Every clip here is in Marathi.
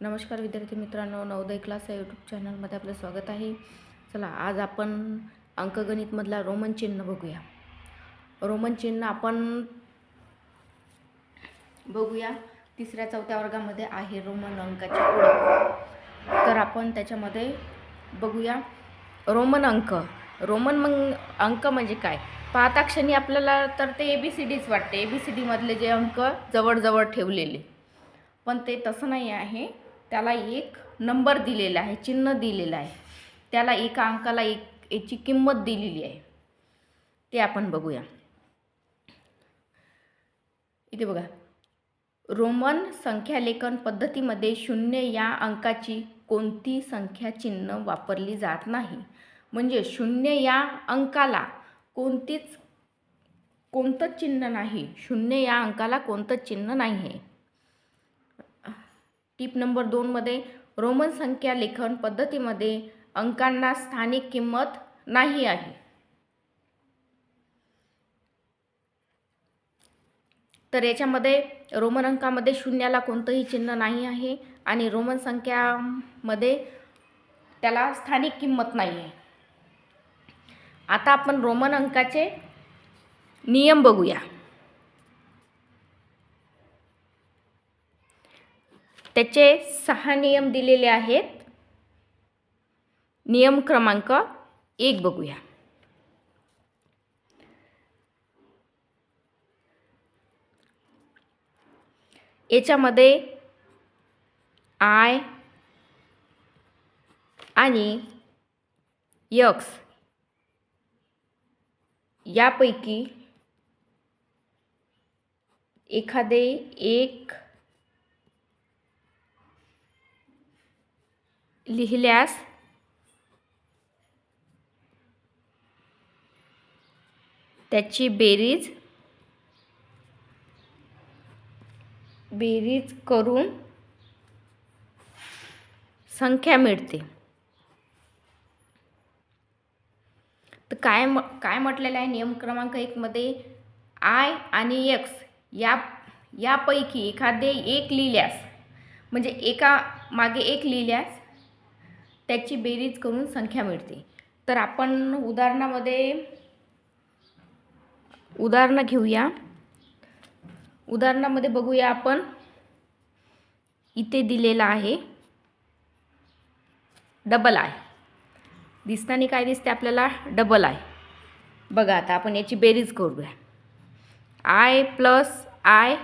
नमस्कार विद्यार्थी मित्रांनो नवोदय क्लास या यूट्यूब चॅनलमध्ये आपलं स्वागत आहे. चला आज आपण अंकगणितमधला रोमन चिन्ह बघूया. रोमन चिन्ह आपण बघूया. तिसऱ्या चौथ्या वर्गामध्ये आहे रोमन अंकाची ओळख. तर आपण त्याच्यामध्ये बघूया. रोमन अंक. रोमन मग अंक म्हणजे काय? पाहता क्षणी आपल्याला तर ते ए बी सी डीच वाटते. ए बी सी डीमधले जे अंक जवळजवळ ठेवलेले. पण ते तसं नाही आहे. त्याला एक नंबर दिलेला आहे चिन्ह दिलेलं आहे. त्याला एका अंकाला एक याची किंमत दिलेली आहे. ते आपण बघूया. इथे बघा. रोमन संख्यालेखन पद्धतीमध्ये शून्य या अंकाची कोणती संख्या चिन्ह वापरली जात नाही? म्हणजे शून्य या अंकाला कोणतीच कोणतंच चिन्ह नाही. शून्य या अंकाला कोणतंच चिन्ह नाही आहे टीप नंबर दोनमध्ये रोमन संख्या लेखन पद्धतीमध्ये अंकांना स्थानिक किंमत नाही आहे. तर याच्यामध्ये रोमन अंकामध्ये शून्याला कोणतंही चिन्ह नाही आहे आणि रोमन संख्यामध्ये त्याला स्थानिक किंमत नाही आहे. आता आपण रोमन अंकाचे नियम बघूया. त्याचे सहा नियम दिलेले आहेत. नियम क्रमांक एक बघूया. याच्यामध्ये आय आणि यक्स यापैकी एखादे एक लिहिल्यास त्याची बेरीज बेरीज करून संख्या मिळते. तर काय म काय म्हटलेलं आहे? नियम क्रमांक एकमध्ये आय आणि एक्स या यापैकी एखादे एक लिहिल्यास म्हणजे एका मागे एक लिहिल्यास त्याची बेरीज करून संख्या मिळते. तर आपण उदाहरणामध्ये उदाहरणं घेऊया. उदाहरणामध्ये बघूया आपण. इथे दिलेला आहे. Double I. दिसताना काय दिसते आपल्याला? Double I. बघा आता आपण याची बेरीज करूया. आय प्लस आय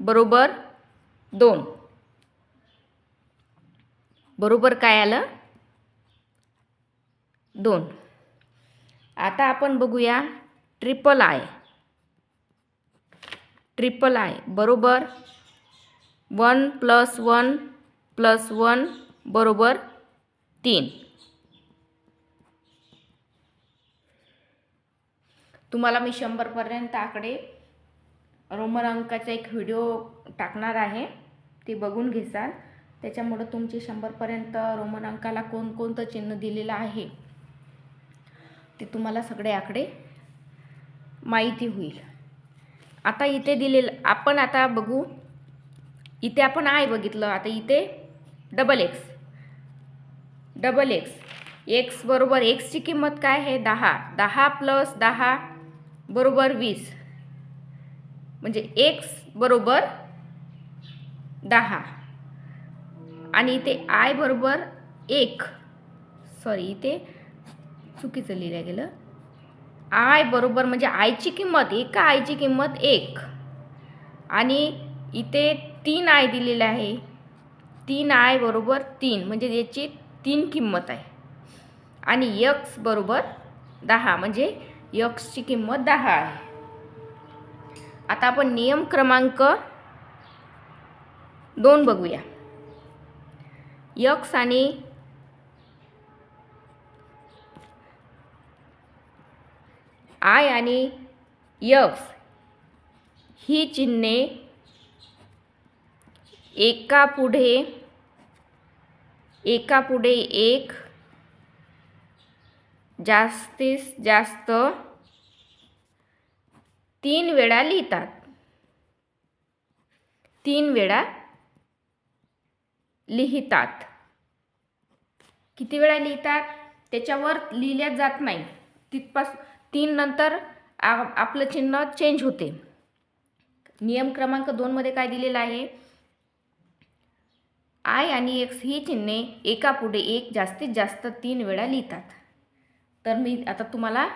बरोबर दोन. बरोबर काय आलं? दोन. आता आपण बघूया ट्रिपल आय ट्रिपल आय बरोबर? One plus one plus one बरोबर? तीन. तुम्हाला मी शंभरपर्यंत आकडे रोमन अंकाचा एक व्हिडिओ टाकणार आहे. ते बघून घेसाल. त्याच्यामुळं तुमचे शंभरपर्यंत रोमन अंकाला कोणकोणतं चिन्ह दिलेलं आहे? ते तुम्हाला सगळे आकडे माहिती होईल. आता इथे दिलेलं आपण आता बघू. इथे आपण आय बघितलं आता इथे double X double X X बरोबर एक्सची किंमत काय आहे? दहा. दहा प्लस दहा बरोबर वीस. म्हणजे एक्स बरोबर दहा. आणि इथे आय बरोबर एक. सॉरी इथे चुकीचं लिहिलं गेलं. आय बरोबर म्हणजे आयची किंमत एका आयची किंमत एक. आणि इथे तीन आय दिलेलं आहे. तीन आय बरोबर तीन म्हणजे याची तीन किंमत आहे. आणि यक्स बरोबर दहा म्हणजे यक्सची किंमत दहा आहे. आता आपण नियम क्रमांक दोन बघूया. यक्स आणि आय आणि यक्स ही चिन्हे एका पुढे एका पुढे एक जास्तीत जास्त तीन वेळा लिहितात. तीन वेळा लिहितात. किती वेळा लिहितात? त्याच्यावर लिहिल्या जात नाही. तिथपास तीन नंतर आ आपलं चिन्ह चेंज होते. नियम क्रमांक दोनमध्ये काय दिलेलं आहे? आय आणि एक्स ही चिन्हे एकापुढे एक जास्तीत जास्त तीन वेळा लिहितात. तर मी आता तुम्हाला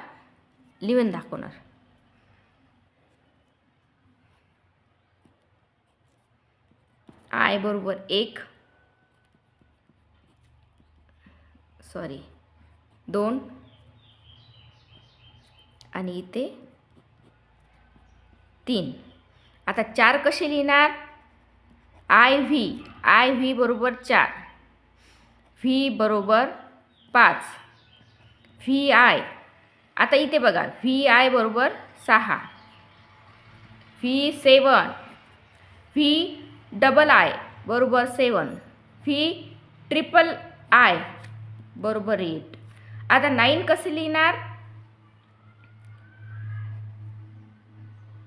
लिहून दाखवणार. आय बरोबर एक सॉरी. दोन. आणि इथे तीन. आता चार कसे लिहिणार? आय व्ही आय व्ही बरोबर चार. व्ही बरोबर पाच. व्ही आय आता इथे बघा. व्ही आय बरोबर सहा. V seven. V double I बरोबर सेवन. व्ही ट्रिपल आय बरोबर एट आता नाईन कसं लिहिणार?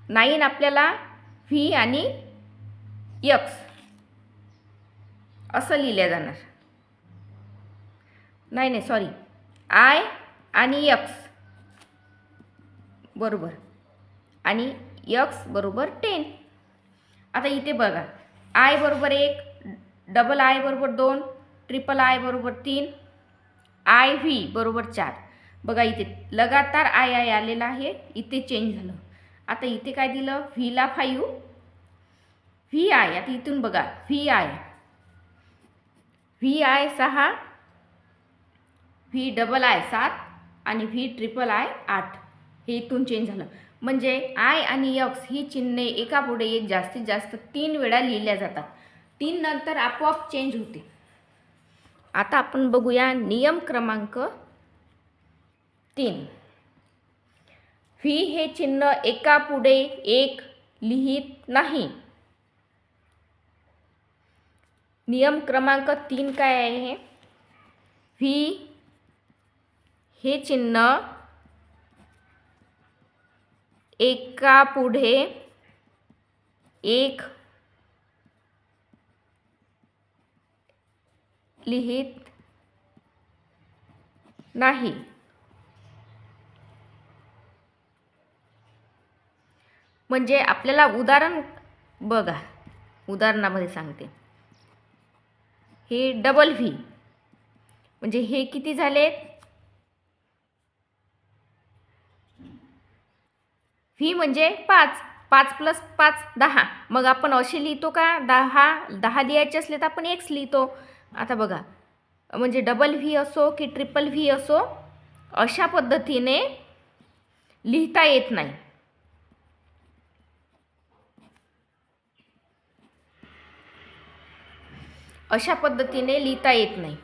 नाईन आपल्याला व्ही आणि यक्स असं लिहिल्या जाणार. नाही नाही सॉरी आय आणि यक्स बरोबर. आणि यक्स बरोबर टेन आता इथे बघा. आय बरोबर एक डबल आय बरोबर दोन ट्रिपल आय बरोबर तीन आय व्ही बरोबर चार. बघा इथे लगातार आय आय आलेला आहे. इथे चेंज झालं. आता इथे काय दिलं? व्हीला फाईव्ह व्ही आय आता इथून बघा. व्ही आय व्ही आय सहा. व्ही डबल आय सात आणि व्ही ट्रिपल आय आठ. हे इथून चेंज झालं. म्हणजे आय आणि यक्स ही चिन्हे एकापुढे एक जास्तीत जास्त तीन वेळा लिहिल्या जातात. तीन नंतर आपोआप चेंज होते. आता आपण बघूया नियम क्रमांक तीन. व्ही हे चिन्ह एकापुढे एक लिहित नाही. नियम क्रमांक तीन काय आहे? व्ही हे चिन्ह एकापुढे एक लिहित नाही. म्हणजे आपल्याला उदाहरण बघा. उदाहरणामध्ये सांगते. हे डबल व्ही म्हणजे हे किती झालेत? व्ही म्हणजे पाच. पाच प्लस पाच दहा. मग आपण असे लिहितो का? दहा. दहा लिहायचे असले तर आपण एक्स लिहितो. आता बघा म्हणजे डबल व्ही असो की ट्रिपल व्ही असो अशा पद्धतीने लिहिता येत नाही. अशा पद्धतीने लिहिता येत नाही.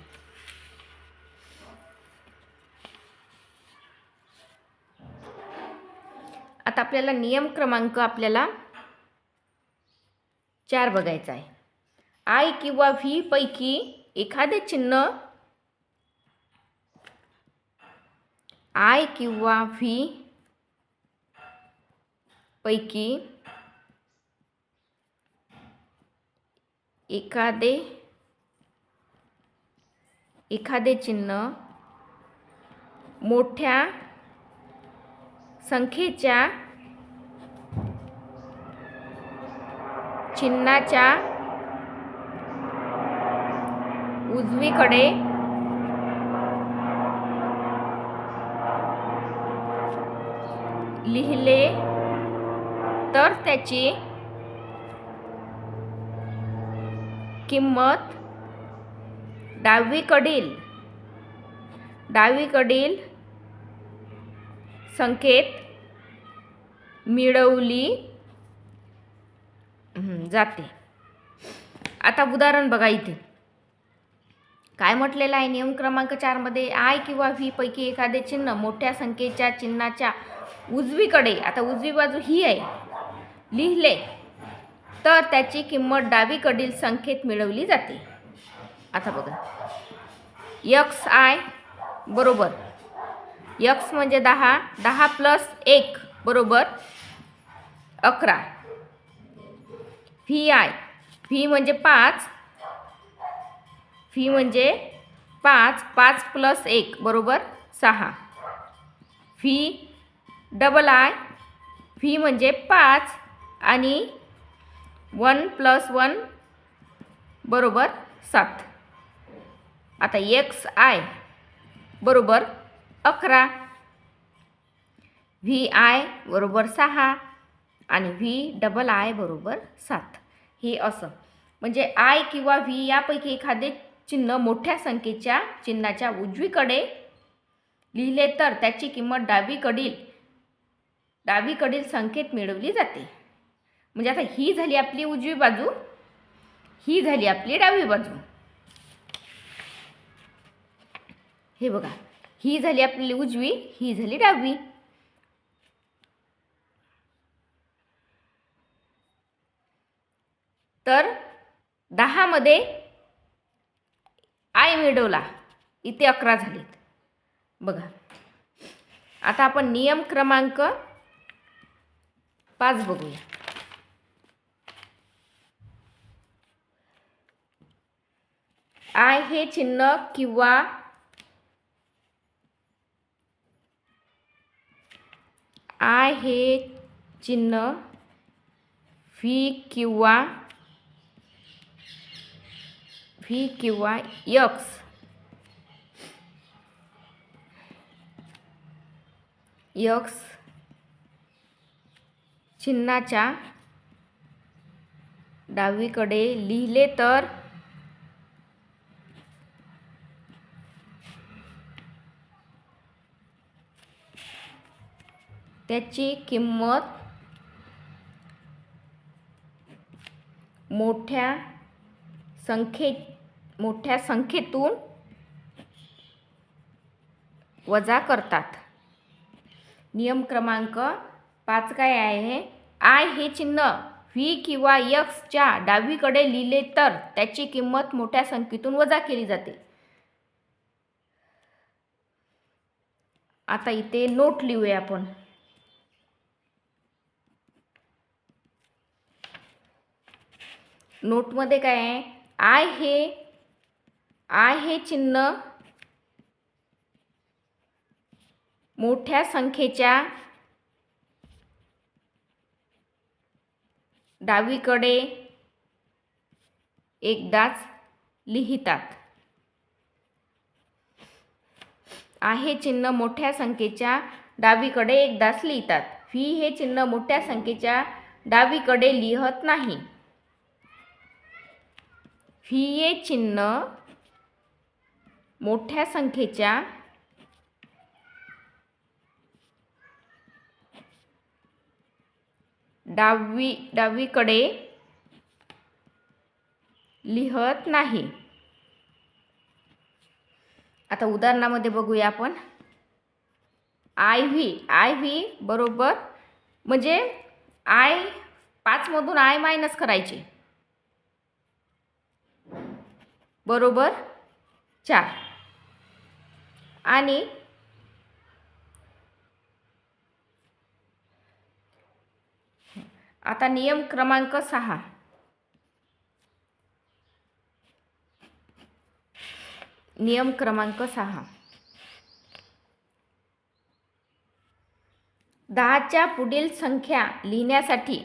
आता आपल्याला नियम क्रमांक आपल्याला चार बघायचा आहे. आय किंवा व्ही पैकी एखादे चिन्ह आय किंवा व्ही पैकी एखादे एखादे चिन्ह मोठ्या संख्येच्या चिन्हाच्या उजवीकडे. लिहिले तर त्याची किंमत डावीकडील डावीकडील संकेत मिळवली जाते. आता उदाहरण बघा इथे. काय म्हटलेलं आहे? नियम क्रमांक चारमध्ये आय किंवा व्ही पैकी एखादे चिन्ह मोठ्या संख्येच्या चिन्हाच्या उजवीकडे आता उजवी बाजू ही आहे लिहिले तर त्याची किंमत डावीकडील संख्येत मिळवली जाते. आता बघा. यक्स आय बरोबर. यक्स म्हणजे दहा दहा प्लस एक बरोबर. अकरा. व्ही आय व्ही म्हणजे पाच फी म्हणजे पाच पाच प्लस एक बरोबर? सहा. फी डबल आय फी म्हणजे पाच आणि वन प्लस वन बरोबर? सात. आता एक्स आय बरोबर? अकरा. व्ही आय बरोबर? सहा. आणि व्ही डबल आय बरोबर? सात. हे असं. म्हणजे आय किंवा व्ही यापैकी एखादे चिन्ह मोठ्या संख्येच्या चिन्हाच्या उजवीकडे लिहिले तर त्याची किंमत डावीकडील डावीकडील संख्येत मिळवली जाते. म्हणजे आता ही झाली आपली उजवी बाजू ही झाली आपली डावी बाजू. हे बघा ही झाली आपली उजवी ही झाली डावी. तर दहामध्ये आय मिळवला इथे अकरा झालीत. बघा. आता आपण नियम क्रमांक पाच बघूया. आय हे चिन्ह किंवा आय हे चिन्ह व्ही किंवा व्ही किंवा यक्स. यक्स चिन्हाच्या डावीकडे लिहिले तर त्याची किंमत मोठ्या संख्येत मोठ्या संख्येतून वजा करतात. नियम क्रमांक पाच काय आहे? आय हे चिन्ह व्ही किंवा यक्सच्या डावीकडे लिहिले तर त्याची किंमत मोठ्या संख्येतून वजा केली जाते. आता इथे नोट लिहूया आपण. नोटमध्ये काय आहे? आय हे आय हे चिन्ह मोठ्या संख्येच्या डावीकडे एकदाच लिहितात. आहे चिन्ह मोठ्या संख्येच्या डावीकडे एकदाच लिहितात. व्ही हे चिन्ह मोठ्या संख्येच्या डावीकडे लिहत नाही. व्ही हे चिन्ह मोठ्या संख्येच्या डावी डावीकडे लिहत नाही. आता उदाहरणामध्ये बघूया आपण. आय व्ही आय व्ही बरोबर म्हणजे आय पाचमधून आय मायनस करायचे. बरोबर चार. आणि आता नियम क्रमांक सहा. नियम क्रमांक सहा. दहाच्या पुढील संख्या लिहिण्यासाठी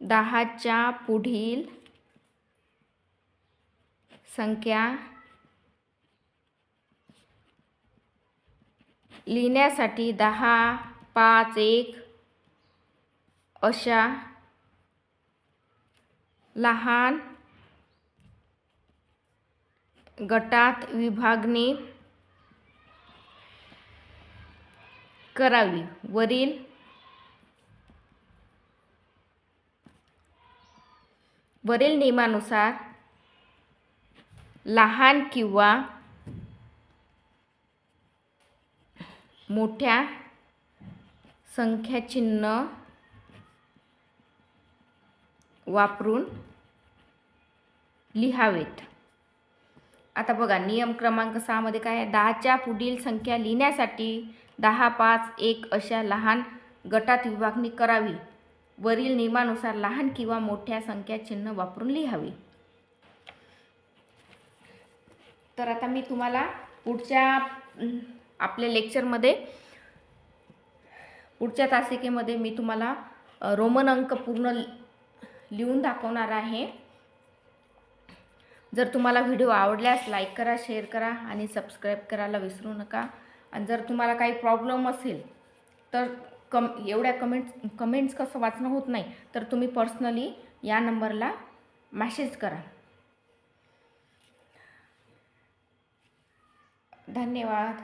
दहाच्या पुढील संख्या लिहिण्यासाठी दहा पाच एक अशा लहान गटात विभागणी करावी. वरील वरील नियमानुसार लहान किंवा मोठ्या संख्याचिन्ह वापरून लिहावेत. आता बघा नियम क्रमांक सहामध्ये काय आहे? दहाच्या पुढील संख्या लिहिण्यासाठी दहा पाच एक अशा लहान गटात विभागणी करावी. वरील नियमानुसार लहान किंवा मोठ्या संख्या चिन्ह वापरून लिहावी. तर आता मी तुम्हाला पुढच्या आपल्या लेक्चरमध्ये पुढच्या तासिकेमध्ये मी तुम्हाला रोमन अंक पूर्ण लिहून दाखवणार आहे. जर तुम्हाला व्हिडिओ आवडल्यास लाईक करा शेअर करा आणि सबस्क्राईब करायला विसरू नका. आणि जर तुम्हाला काही प्रॉब्लेम असेल तर कम एवढ्या कमेंट्स कमेंट्स कसं वाचणं होत नाही तर तुम्ही पर्सनली या नंबरला मॅसेज करा. धन्यवाद.